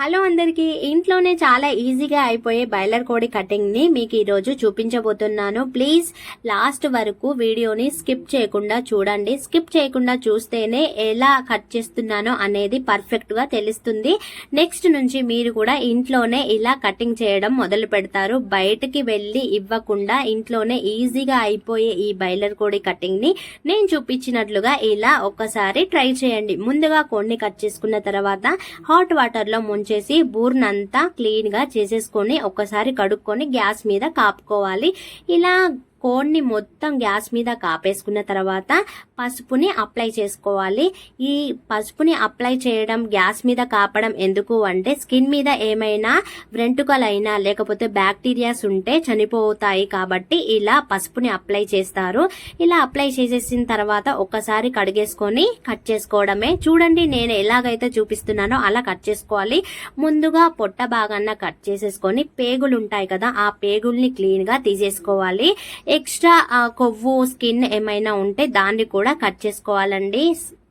Hello అందరికీ ఇంట్లోనే చాలా ఈజీగా అయిపోయే బాయిలర్ కోడి కటింగ్ని మీకు ఈరోజు చూపించబోతున్నాను. ప్లీజ్ లాస్ట్ వరకు వీడియోని స్కిప్ చేయకుండా చూడండి. స్కిప్ చేయకుండా చూస్తేనే ఎలా కట్ చేస్తున్నానో అనేది పర్ఫెక్ట్గా తెలుస్తుంది. నెక్స్ట్ నుంచి మీరు కూడా ఇంట్లోనే ఇలా కటింగ్ చేయడం మొదలు పెడతారు. బయటకి వెళ్ళి ఇవ్వకుండా ఇంట్లోనే ఈజీగా అయిపోయే ఈ బాయిలర్ కోడి కటింగ్ని నేను చూపించినట్లుగా ఇలా ఒక్కసారి ట్రై చేయండి. ముందుగా కోడిని కట్ చేసుకున్న తర్వాత హాట్ వాటర్లో వచ్చేసి బూర్నంతా క్లీన్గా చేసేసుకొని ఒక్కసారి కడుక్కొని గ్యాస్ మీద కాపుకోవాలి. ఇలా కోడ్ని మొత్తం గ్యాస్ మీద కాపేసుకున్న తర్వాత పసుపుని అప్లై చేసుకోవాలి. ఈ పసుపుని అప్లై చేయడం గ్యాస్ మీద కాపడం ఎందుకు అంటే స్కిన్ మీద ఏమైనా వ్రెంటుకలైనా లేకపోతే బ్యాక్టీరియాస్ ఉంటే చనిపోతాయి కాబట్టి ఇలా పసుపుని అప్లై చేస్తారు. ఇలా అప్లై చేసేసిన తర్వాత ఒక్కసారి కడిగేసుకొని కట్ చేసుకోవడమే. చూడండి నేను ఎలాగైతే చూపిస్తున్నానో అలా కట్ చేసుకోవాలి. ముందుగా పొట్ట భాగాన కట్ చేసేసుకొని పేగులు ఉంటాయి కదా ఆ పేగుల్ని క్లీన్గా తీసేసుకోవాలి. ఎక్స్ట్రా కొవ్వు స్కిన్ ఏమైనా ఉంటే దాన్ని కూడా కట్ చేసుకోవాలండి.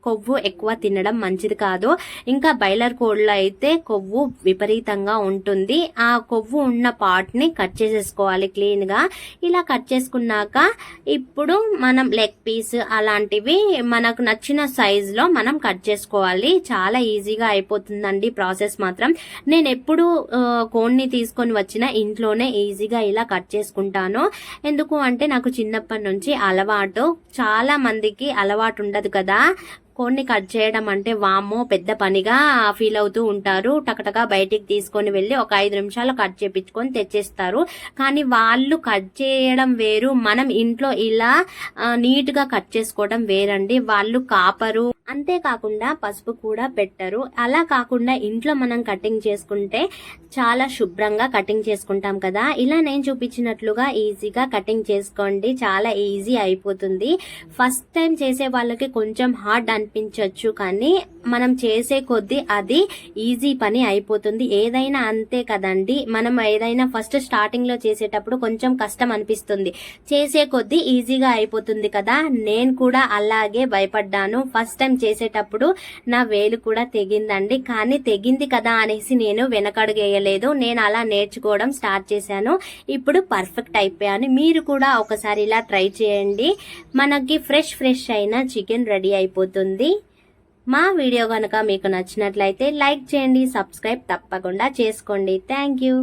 కొవ్వు ఎక్కువ తినడం మంచిది కాదు. ఇంకా బయలర్ కోడ్లో అయితే కొవ్వు విపరీతంగా ఉంటుంది. ఆ కొవ్వు ఉన్న పార్ట్ని కట్ చేసేసుకోవాలి క్లీన్గా ఇలా కట్ చేసుకున్నాక ఇప్పుడు మనం లెగ్ పీస్ అలాంటివి మనకు నచ్చిన సైజ్లో మనం కట్ చేసుకోవాలి. చాలా ఈజీగా అయిపోతుందండి ప్రాసెస్ మాత్రం. నేను ఎప్పుడు కోన్ని తీసుకొని వచ్చిన ఇంట్లోనే ఈజీగా ఇలా కట్ చేసుకుంటాను. ఎందుకు అంటే నాకు చిన్నప్పటి నుంచి అలవాటు. చాలా మందికి అలవాటు ఉండదు కదా. కోడిని కట్ చేయడం అంటే వామ్మో పెద్ద పనిగా ఫీల్ అవుతూ ఉంటారు. టకటగా బయటికి తీసుకొని వెళ్ళి ఒక ఐదు నిమిషాలు కట్ చేపించుకొని తెచ్చేస్తారు. కానీ వాళ్ళు కట్ చేయడం వేరు. మనం ఇంట్లో ఇలా నీట్గా కట్ చేసుకోవడం వేరండి. వాళ్ళు కాపరు. అంతేకాకుండా పసుపు కూడా పెట్టరు. అలా కాకుండా ఇంట్లో మనం కటింగ్ చేసుకుంటే చాలా శుభ్రంగా కటింగ్ చేసుకుంటాం కదా. ఇలా నేను చూపించినట్లుగా ఈజీగా కటింగ్ చేసుకోండి. చాలా ఈజీ అయిపోతుంది. ఫస్ట్ టైం చేసే వాళ్ళకి కొంచెం హార్డ్ అనిపించవచ్చు కానీ మనం చేసే కొద్దీ అది ఈజీ పని అయిపోతుంది. ఏదైనా అంతే కదండి. మనం ఏదైనా ఫస్ట్ స్టార్టింగ్లో చేసేటప్పుడు కొంచెం కష్టం అనిపిస్తుంది. చేసే కొద్దీ ఈజీగా అయిపోతుంది కదా. నేను కూడా అలాగే భయపడ్డాను. ఫస్ట్ టైం చేసేటప్పుడు నా వేలు కూడా తెగిందండి. కానీ తెగింది కదా అనేసి నేను వెనకడుగేయలేదు. నేను అలా నేర్చుకోవడం స్టార్ట్ చేశాను. ఇప్పుడు పర్ఫెక్ట్ అయిపోయాను. మీరు కూడా ఒకసారి ఇలా ట్రై చేయండి. మనకి ఫ్రెష్ ఫ్రెష్ అయిన చికెన్ రెడీ అయిపోతుంది. మా వీడియో కనుక మీకు నచ్చినట్లయితే లైక్ చేయండి సబ్స్క్రైబ్ తప్పకుండా చేసుకోండి. Thank you.